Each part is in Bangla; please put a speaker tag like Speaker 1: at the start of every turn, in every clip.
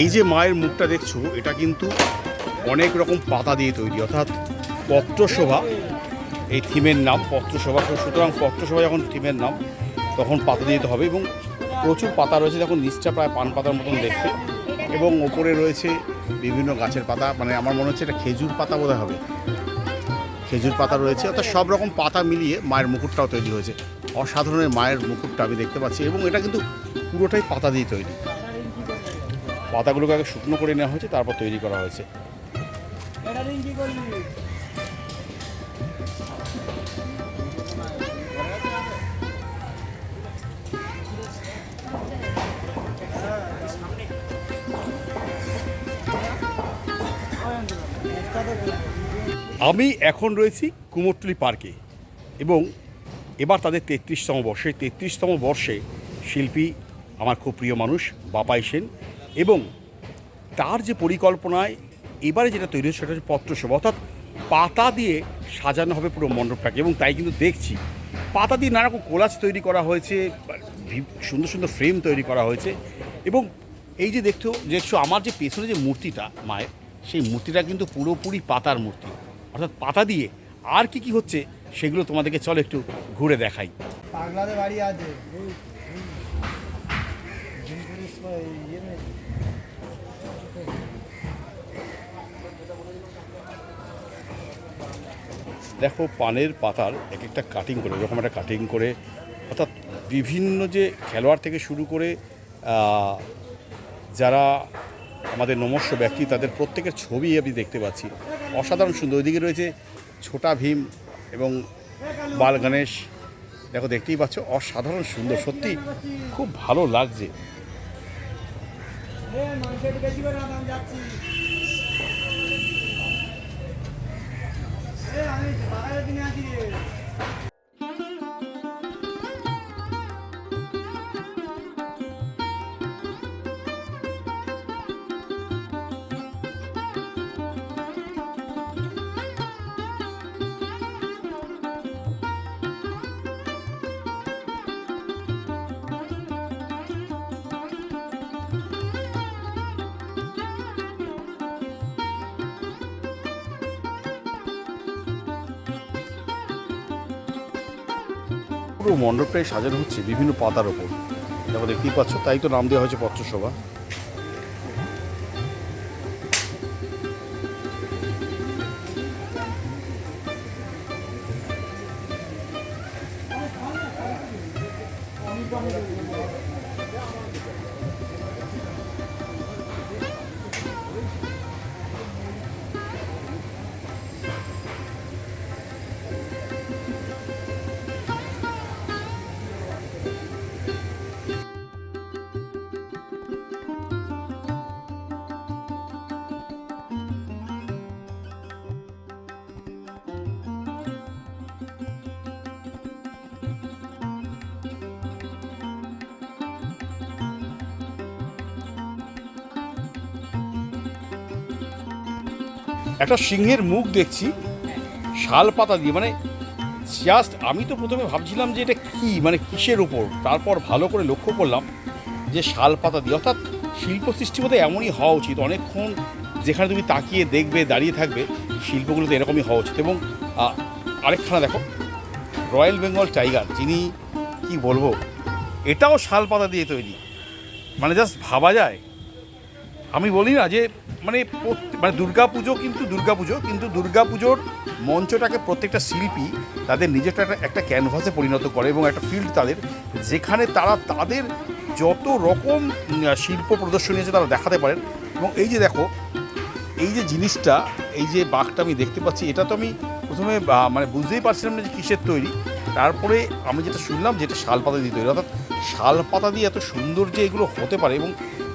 Speaker 1: এই যে মায়ের মুখটা দেখছ, এটা কিন্তু অনেক রকম পাতা দিয়ে তৈরি, অর্থাৎ পত্রশোভা এই থিমের নাম পত্রশোভা তো সুতরাং পত্রশোভা যখন থিমের নাম, তখন পাতা দিয়ে হবে এবং প্রচুর পাতা রয়েছে, দেখুন নিচটা প্রায় পান পাতার মতন দেখতে। এবং ওপরে রয়েছে বিভিন্ন গাছের পাতা মানে আমার মনে হচ্ছে এটা খেজুর পাতা বোধহয় হবে। খেজুর পাতা রয়েছে, অর্থাৎ সব রকম পাতা মিলিয়ে মায়ের মুকুটটাও তৈরি হয়েছে। অসাধারণের মায়ের মুকুটটা আমি দেখতে পাচ্ছি এবং এটা কিন্তু পুরোটাই পাতা দিয়ে তৈরি। পাতাগুলোকে আগে শুকনো করে নেওয়া হয়েছে, তারপর তৈরি করা হয়েছে। আমি এখন রয়েছি কুমোরটুলি পার্কে এবং এবার তাদের তেত্রিশতম বর্ষে। তেত্রিশতম বর্ষে শিল্পী আমার খুব প্রিয় মানুষ, বাপাই সেন এবং তার যে পরিকল্পনায় এবারে যেটা তৈরি হচ্ছে সেটা হচ্ছে পত্রশোভা অর্থাৎ পাতা দিয়ে সাজানো হবে পুরো মণ্ডপটাকে এবং তাই কিন্তু দেখছি পাতা দিয়ে নানা রকম কোলাজ তৈরি করা হয়েছে সুন্দর সুন্দর ফ্রেম তৈরি করা হয়েছে এবং এই যে দেখছ দেখছ আমার যে পেছনে যে মূর্তিটা মায়ের, সেই মূর্তিটা কিন্তু পুরোপুরি পাতার মূর্তি। অর্থাৎ পাতা দিয়ে আর কি কি হচ্ছে সেগুলো তোমাদেরকে চলো একটু ঘুরে দেখাই।
Speaker 2: বাড়ি আছে।
Speaker 1: দেখো, পানের পাতার এক একটা কাটিং করে, এরকম একটা কাটিং করে, অর্থাৎ বিভিন্ন যে খেলোয়াড় থেকে শুরু করে যারা আমাদের নমস্য ব্যক্তি, তাদের প্রত্যেকের ছবি আমি দেখতে পাচ্ছি। অসাধারণ সুন্দর। ওইদিকে রয়েছে ছোটা ভীম এবং বাল গণেশ। দেখো, দেখতেই পাচ্ছ, অসাধারণ সুন্দর। সত্যি খুব ভালো লাগছে।
Speaker 2: আমি বাগানের দিনে আছি।
Speaker 1: পুরো মণ্ডপটাই সাজানো হচ্ছে বিভিন্ন পাতার ওপর। দেখো দেখতেই পাচ্ছ, তাই তো নাম দেওয়া হয়েছে পত্রসভা। একটা সিংহের মুখ দেখছি, শাল পাতা দিয়ে মানে জাস্ট আমি তো প্রথমে ভাবছিলাম যে এটা কি মানে কিসের উপর? তারপর ভালো করে লক্ষ্য করলাম যে শাল পাতা দিয়ে, অর্থাৎ শিল্প সৃষ্টি বোধহয় এমনই হওয়া উচিত। অনেকক্ষণ যেখানে তুমি তাকিয়ে দেখবে, দাঁড়িয়ে থাকবে, শিল্পগুলো তো এরকমই হওয়া উচিত। এবং আরেকখানা দেখো রয়্যাল বেঙ্গল টাইগার যিনি, কি বলব, এটাও শাল পাতা দিয়ে তৈরি। মানে জাস্ট ভাবা যায় আমি বলি না যে মানে মানে দুর্গা পুজো কিন্তু দুর্গা পুজো কিন্তু দুর্গা পুজোর মঞ্চটাকে প্রত্যেকটা শিল্পী তাদের নিজেরটা একটা একটা ক্যানভাসে পরিণত করে এবং একটা ফিল্ড তাদের, যেখানে তারা তাদের যত রকম শিল্প প্রদর্শনী আছে তারা দেখাতে পারেন। এবং এই যে দেখো, এই যে জিনিসটা, এই যে বাঘটা আমি দেখতে পাচ্ছি, এটা তো আমি প্রথমে মানে বুঝতেই পারছিলাম না যে কিসের তৈরি। তারপরে আমি যেটা শুনলাম যেটা শাল পাতা দিয়ে তৈরি, অর্থাৎ শাল পাতা দিয়ে এত সুন্দর যে এগুলো হতে পারে এবং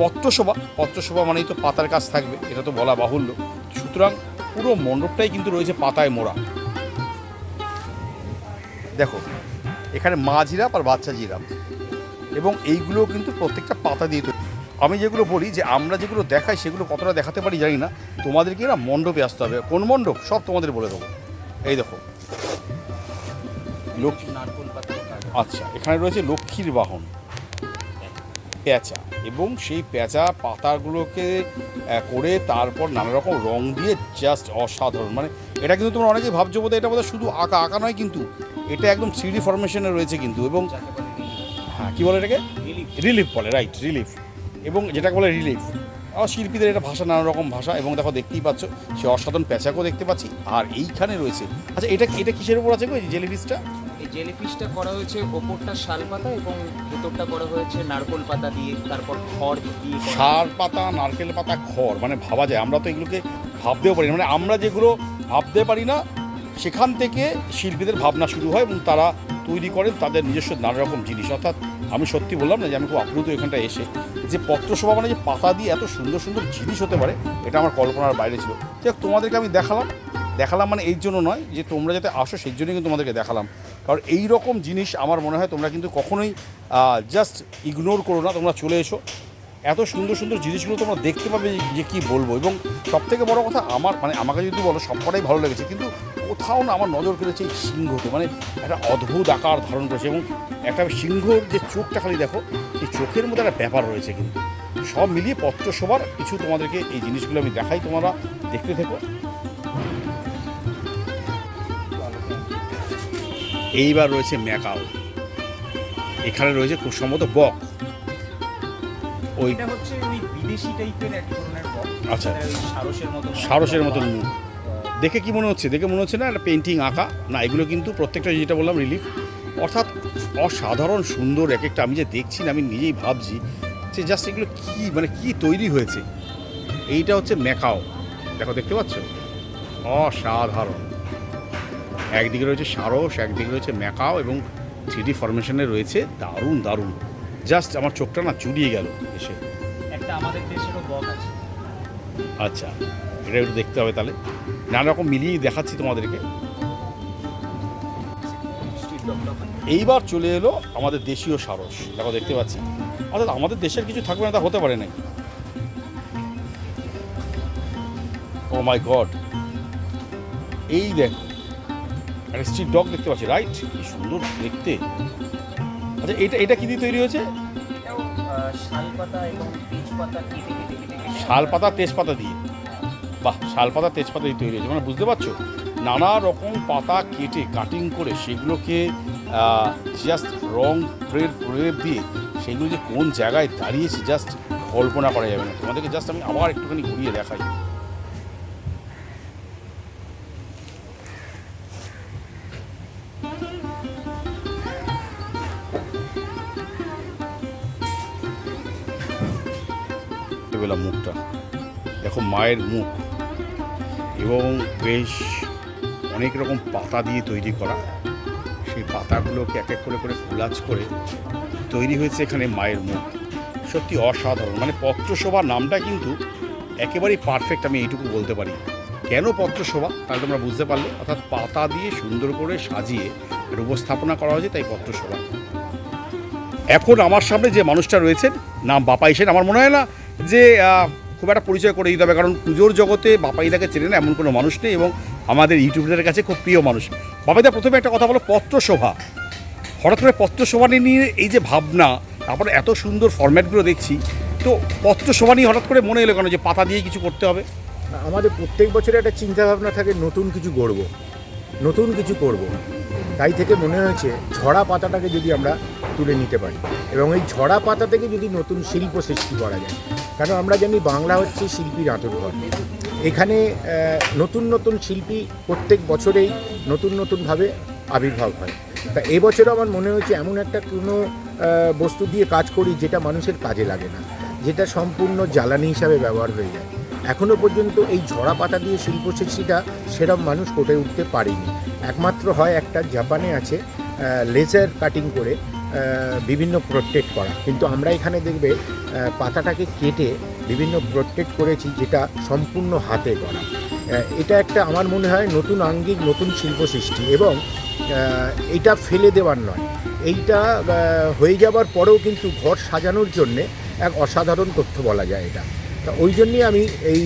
Speaker 1: পত্রশোভা পত্রসভা মানেই তো পাতার কাজ থাকবে এটা তো বলা বাহুল্য। সুতরাং পুরো মণ্ডপটাই কিন্তু রয়েছে পাতায় মোড়া। দেখো এখানে মা জিরাফ আর বাচ্চা জিরাফ। এবং এইগুলো কিন্তু প্রত্যেকটা পাতা দিয়ে তৈরি। আমি যেগুলো বলি যে আমরা যেগুলো দেখাই সেগুলো কতটা দেখাতে পারি জানি না। তোমাদেরকে না মণ্ডপে আসতে হবে। কোন মণ্ডপ? সব তোমাদের বলে দেবো। এই দেখো। লক্ষ্মী আচ্ছা এখানে রয়েছে লক্ষ্মীর বাহন। পেঁচা। এবং সেই পেঁচা পাতাগুলোকে করে তারপর নানা রকম রং দিয়ে জাস্ট অসাধারণ। মানে এটা কিন্তু তোমরা অনেকেই ভাবছ বোধহয় এটা বোধহয় শুধু আঁকা আঁকা নয় কিন্তু এটা একদম থ্রিডি ফরমেশনে রয়েছে কিন্তু এবং হ্যাঁ কী বলে এটাকে? রিলিফ বলে রাইট রিলিফ এবং যেটাকে বলে রিলিফ আর শিল্পীদের এটা ভাষা নানা রকম ভাষা এবং দেখো দেখতেই পাচ্ছ সে অসাধারণ পেঁচাকেও দেখতে পাচ্ছি। আর এইখানে রয়েছে আচ্ছা এটা এটা কিসের উপর আছে গো
Speaker 3: জেলিফিশটা করা হয়েছে ওপরটা শাল পাতা এবং ভেতরটা করা হয়েছে নারকোল পাতা দিয়ে, তারপর খড় দিয়ে।
Speaker 1: সার পাতা, নারকেল পাতা, খড় মানে ভাবা যায়। আমরা তো এগুলোকে ভাবতেও পারি না। মানে আমরা যেগুলো ভাবতে পারি না, সেখান থেকে শিল্পীদের ভাবনা শুরু হয় এবং তারা তৈরি করেন তাদের নিজস্ব নানা রকম জিনিস। অর্থাৎ আমি সত্যি বললাম না যে আমি খুব আপ্লুত এখানটা এসে। যে পত্রসভা মানে যে পাতা দিয়ে এত সুন্দর সুন্দর জিনিস হতে পারে, এটা আমার কল্পনার বাইরে ছিল। যাই তোমাদেরকে আমি দেখালাম। দেখালাম মানে এই জন্য নয় যে তোমরা যাতে আসো, সেই জন্যই কিন্তু তোমাদেরকে দেখালাম। কারণ এই রকম জিনিস আমার মনে হয় তোমরা কিন্তু কখনোই জাস্ট ইগনোর করো না, তোমরা চলে এসো। এত সুন্দর সুন্দর জিনিসগুলো তোমরা দেখতে পাবে যে কি বলব। এবং সব থেকে বড় কথা, আমার মানে আমাকে যদি বলো, সবকটাই ভালো লেগেছে। কিন্তু কোথাও না আমার নজর কেড়েছে এই সিংহতে মানে একটা অদ্ভুত আকার ধারণ করেছে এবং একটা সিংহর যে চোখটা খালি দেখো, এই চোখের মধ্যে একটা ব্যাপার রয়েছে কিন্তু। সব মিলিয়ে পত্র সবার কিছু তোমাদেরকে এই জিনিসগুলো আমি দেখাই, তোমরা দেখতে থেকো। এইবার রয়েছে ম্যাকাও। এখানে রয়েছে খুব সম্ভবত বক। ওই
Speaker 3: হচ্ছে ওই বিদেশি টাইপের এক ধরনের বক।
Speaker 1: আচ্ছা।
Speaker 3: সারসের মতো
Speaker 1: সারসের মতন মুখ। দেখে কি মনে হচ্ছে? দেখে মনে হচ্ছে না একটা পেন্টিং আঁকা? না এগুলো কিন্তু প্রত্যেকটা যেটা বললাম রিলিফ। অর্থাৎ অসাধারণ সুন্দর এক একটা আমি যে দেখছি না আমি নিজেই ভাবছি যে জাস্ট এগুলো কী মানে কি তৈরি হয়েছে? এইটা হচ্ছে ম্যাকাও। দেখো দেখতে পাচ্ছ? অসাধারণ। একদিকে রয়েছে সারস একদিকে রয়েছে ম্যাকাও এবং থ্রিডি ফরমেশনে রয়েছে দারুণ দারুণ। জাস্ট আমার চোখটা না চুরিয়ে গেল এসে।
Speaker 3: একটা আমাদের দেশেরও বক আছে।
Speaker 1: আচ্ছা এটা একটু দেখতে হবে তাহলে। নানা রকম মিলিয়েই দেখাচ্ছি তোমাদেরকে। এইবার চলে এলো আমাদের দেশীয় সারস। দেখো দেখতে পাচ্ছি। অর্থাৎ আমাদের দেশের কিছু থাকবে না তা হতে পারে নাকি ও মাই গড এই দেখো একটা স্ট্রিট ডগ দেখতে পাচ্ছি, রাইট? কি সুন্দর দেখতে। আচ্ছা এটা এটা কি দিয়ে তৈরি হয়েছে?
Speaker 3: শাল পাতা
Speaker 1: তেজপাতা দিয়ে। বাহ শাল পাতা তেজপাতা দিয়ে তৈরি হয়েছে। মানে বুঝতে পারছ? নানা রকম পাতা কেটে, কাটিং করে সেগুলোকে জাস্ট রং প্রয়োগ প্রয়োগ দিয়ে সেগুলো যে কোন জায়গায় দাঁড়িয়েছে জাস্ট কল্পনা করা যাবে না। তোমাদেরকে জাস্ট আমি আবার একটুখানি ঘুরিয়ে দেখাই। বেলা মুখটা। দেখো মায়ের মুখ। এবং বেশ অনেক রকম পাতা দিয়ে তৈরি করা। সেই পাতাগুলোকে এক এক করে করে কোলাজ করে তৈরি হয়েছে এখানে মায়ের মুখ। সত্যি অসাধারণ। মানে পত্রশোভা নামটা কিন্তু একেবারেই পারফেক্ট আমি এইটুকু বলতে পারি। কেন পত্রশোভা তাহলে তোমরা বুঝতে পারলে। অর্থাৎ পাতা দিয়ে সুন্দর করে সাজিয়ে একটা উপস্থাপনা করা হয়েছে, তাই পত্রশোভা এখন আমার সামনে যে মানুষটা রয়েছেন, নাম বাপাই সেন আমার মনে হয় না যে খুব একটা পরিচয় করে দিতে হবে। কারণ পুজোর জগতে বাপাইদাকে চেনে না এমন কোনো মানুষ নেই এবং আমাদের ইউটিউবারদের কাছে খুব প্রিয় মানুষ। বাপাইদা প্রথমে একটা কথা বলো পত্রশোভা হঠাৎ করে পত্রশোভা নিয়ে এই যে ভাবনা, তারপরে এত সুন্দর ফরম্যাটগুলো দেখছি, তো পত্রশোভা নিয়ে হঠাৎ করে মনে এলো কেন যে পাতা দিয়ে কিছু করতে হবে?
Speaker 4: আমাদের প্রত্যেক বছরে একটা চিন্তা ভাবনা থাকে, নতুন কিছু গড়ব, নতুন কিছু করব। তাই থেকে মনে হয়েছে, ঝরা পাতাটাকে যদি আমরা তুলে নিতে পারি, এবং এই ঝরা পাতা থেকে যদি নতুন শিল্প সৃষ্টি করা যায় কারণ আমরা জানি বাংলা হচ্ছে শিল্পীর আঁতুরঘর। এখানে নতুন নতুন শিল্পী প্রত্যেক বছরেই নতুন নতুনভাবে আবির্ভাব হয়। তা এবছরও আমার মনে হয়েছে এমন একটা কোনো বস্তু দিয়ে কাজ করি যেটা মানুষের কাজে লাগে না, যেটা সম্পূর্ণ জ্বালানি হিসাবে ব্যবহার হয়ে যায়। এখনও পর্যন্ত এই ঝরা পাতা দিয়ে শিল্প সৃষ্টিটা সেরম মানুষ ফুটে উঠতে পারেনি। একমাত্র হয় একটা জাপানে আছে লেজার কাটিং করে বিভিন্ন প্রোটেক্ট করা। কিন্তু আমরা এখানে দেখবে পাতাটাকে কেটে বিভিন্ন প্রোটেক্ট করেছি যেটা সম্পূর্ণ হাতে করা এটা একটা আমার মনে হয় নতুন আঙ্গিক, নতুন শিল্প সৃষ্টি এবং এটা ফেলে দেওয়ার নয়। এইটা হয়ে যাবার পরেও কিন্তু ঘর সাজানোর জন্যে এক অসাধারণ তথ্য বলা যায় এটা। তা ওই জন্যই আমি এই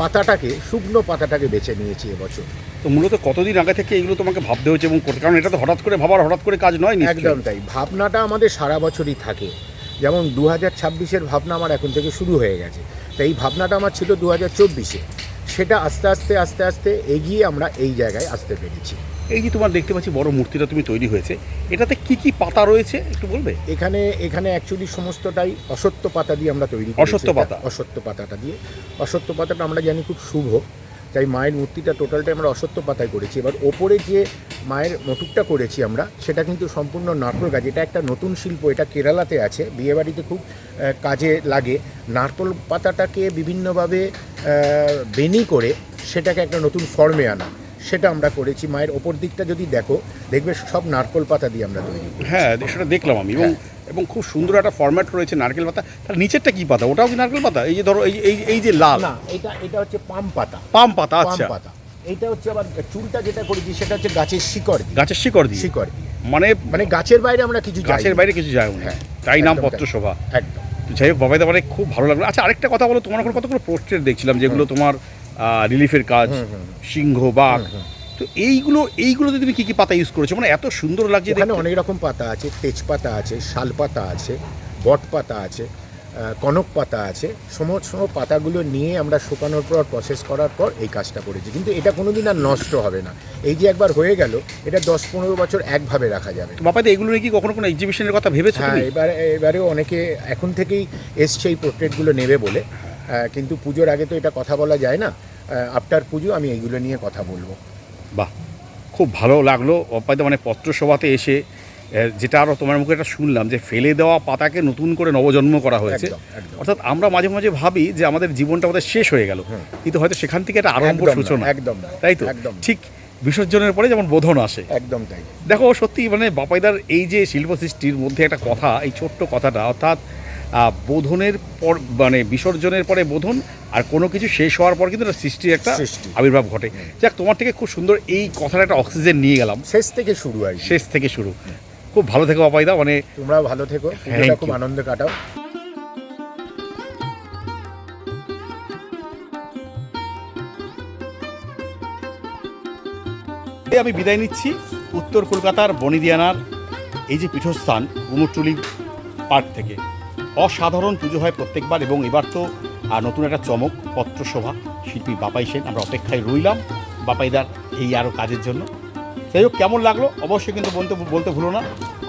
Speaker 4: পাতাটাকে, শুকনো পাতাটাকে বেছে নিয়েছি এবছর।
Speaker 1: তো মূলত কতদিন আগে থেকে এগুলো তোমাকে ভাবতে হয়েছে এবং করতে কারণ এটা তো হঠাৎ করে ভাবার হঠাৎ করে কাজ নয়।
Speaker 4: একদম তাই। ভাবনাটা আমাদের সারা বছরই থাকে। যেমন দু হাজার ছাব্বিশের ভাবনা আমার এখন থেকে শুরু হয়ে গেছে। তাই এই ভাবনাটা আমার ছিল দু হাজার চব্বিশে। সেটা আস্তে আস্তে আস্তে আস্তে এগিয়ে আমরা এই জায়গায় আসতে পেরেছি।
Speaker 1: এই যে তোমার দেখতে পাচ্ছি বড় মূর্তিটা তুমি তৈরি হয়েছে এটাতে কি কি পাতা রয়েছে একটু বলবে?
Speaker 4: এখানে এখানে অ্যাকচুয়ালি সমস্তটাই অসত্য পাতা দিয়ে আমরা তৈরি
Speaker 1: অশ্বত্থ পাতা?
Speaker 4: অসত্য পাতাটা দিয়ে। অসত্য পাতাটা আমরা জানি খুব শুভ। তাই মায়ের মূর্তিটা টোটালটাই আমরা অসত্য পাতায় করেছি। এবার ওপরে যে মায়ের মটুকটা করেছি আমরা, সেটা কিন্তু সম্পূর্ণ নারকোল গাছ। এটা একটা নতুন শিল্প, এটা কেরালাতে আছে। বিয়েবাড়িতে খুব কাজে লাগে। নারকোল পাতাটাকে বিভিন্নভাবে বেনি করে সেটাকে একটা নতুন ফর্মে আনা। সেটা আমরা করেছি। মায়ের ওপর দিকটা যদি দেখো দেখবে সব নারকোল পাতা দিয়ে আমরা তৈরি
Speaker 1: হ্যাঁ সেটা দেখলাম আমি। এবং এবং খুব সুন্দর একটা ফরম্যাট রয়েছে নারকেল পাতা। তার নিচেরটা কি পাতা? ওটাও কি নারকেল পাতা? এই যে ধরো এই এই এই যে লাল।
Speaker 4: না এটা এটা হচ্ছে পাম পাতা।
Speaker 1: পাম পাতা
Speaker 4: পাম
Speaker 1: আচ্ছা।
Speaker 4: পাতা। এটা হচ্ছে আবার চুলটা যেটা করেছি সেটা হচ্ছে গাছের শিকড়
Speaker 1: গাছের শিকড় দিয়ে?
Speaker 4: শিকড় দিয়ে।
Speaker 1: মানে
Speaker 4: মানে গাছের বাইরে আমরা কিছু
Speaker 1: গাছের বাইরে কিছু না।
Speaker 4: হ্যাঁ,
Speaker 1: তাই নাম পত্র। শোভা
Speaker 4: একদম।
Speaker 1: যাই হোক বাবাই দাবারে খুব ভালো লাগল। আচ্ছা আরেকটা কথা বলো তোমার এখন কতগুলো পোস্টার দেখছিলাম যেগুলো তোমার রিলিফের কাজ সিংহ বাঘ। তো এইগুলো এইগুলোতে তুমি কী কী পাতা ইউজ করেছ? মানে এত সুন্দর লাগছে
Speaker 4: এখানে অনেক রকম পাতা আছে তেজপাতা আছে শালপাতা আছে বট পাতা আছে কনক পাতা আছে। সমস্ত পাতাগুলো নিয়ে আমরা শুকানোর পর প্রসেস করার পর এই কাজটা করেছি। কিন্তু এটা কোনোদিন আর নষ্ট হবে না। এই যে একবার হয়ে গেল এটা দশ পনেরো বছর একভাবে রাখা যাবে।
Speaker 1: তো বাপাই দা এগুলো নিয়ে কি কখনো কোনো এক্সিবিশনের কথা ভেবেছো
Speaker 4: হ্যাঁ এবারে এবারেও অনেকে এখন থেকেই এসছে এই পোর্ট্রেটগুলো নেবে বলে। কিন্তু পুজোর আগে তো এটা কথা বলা যায় না। আফটার পুজো আমি এইগুলো নিয়ে কথা বলব।
Speaker 1: বাহ খুব ভালো লাগল। অপায়দা মানে পত্রসভাতে এসে যেটা আরও তোমার মুখে একটা শুনলাম যে ফেলে দেওয়া পাতাকে নতুন করে নবজন্ম করা হয়েছে। অর্থাৎ আমরা মাঝে মাঝে ভাবি যে আমাদের জীবনটা আমাদের শেষ হয়ে গেল। কিন্তু হয়তো সেখান থেকে একটা আরম্ভ সূচনা।
Speaker 4: একদম
Speaker 1: তাই তো?
Speaker 4: একদম
Speaker 1: ঠিক বিসর্জনের পরে যেমন বোধন আসে।
Speaker 4: একদম তাই।
Speaker 1: দেখো সত্যি মানে বাপাইদার এই যে শিল্প সৃষ্টির মধ্যে একটা কথা এই ছোট্ট কথাটা অর্থাৎ বোধনের পর মানে বিসর্জনের পরে বোধন আর কোনো কিছু শেষ হওয়ার পর কিন্তু একটা সৃষ্টির একটা আবির্ভাব ঘটে। যাক তোমার থেকে খুব সুন্দর এই কথাটা একটা অক্সিজেন নিয়ে গেলাম।
Speaker 4: শেষ থেকে শুরু আর কি।
Speaker 1: শেষ থেকে শুরু। খুব ভালো থেকো বাপাইদা মানে
Speaker 4: তোমরাও ভালো থেকো। খুব. আনন্দে কাটাও।
Speaker 1: আমি বিদায় নিচ্ছি। উত্তর কলকাতার বনিদিয়ানার এই যে পীঠস্থান কুমোরটুলি পার্ক থেকে। অসাধারণ পুজো হয় প্রত্যেকবার এবং এবার তো নতুন একটা চমক পত্রশোভা শিল্পী বাপাই সেন, আমরা অপেক্ষায় রইলাম বাপাইদার এই আরও কাজের জন্য। যাই হোক, কেমন লাগল? অবশ্যই কিন্তু বলতে বলতে ভুলো না।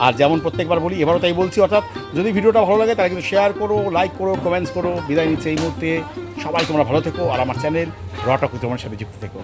Speaker 1: আর যেমন প্রত্যেকবার বলি, এবারও তাই বলছি, অর্থাৎ যদি ভিডিওটা ভালো লাগে, তাহলে কিন্তু শেয়ার করো লাইক করো কমেন্টস করো। বিদায় নিচ্ছে এই মুহূর্তে। সবাই তোমরা ভালো থেকো, আর আমার চ্যানেল রটা তোমার সাথে যুক্ত থেকো।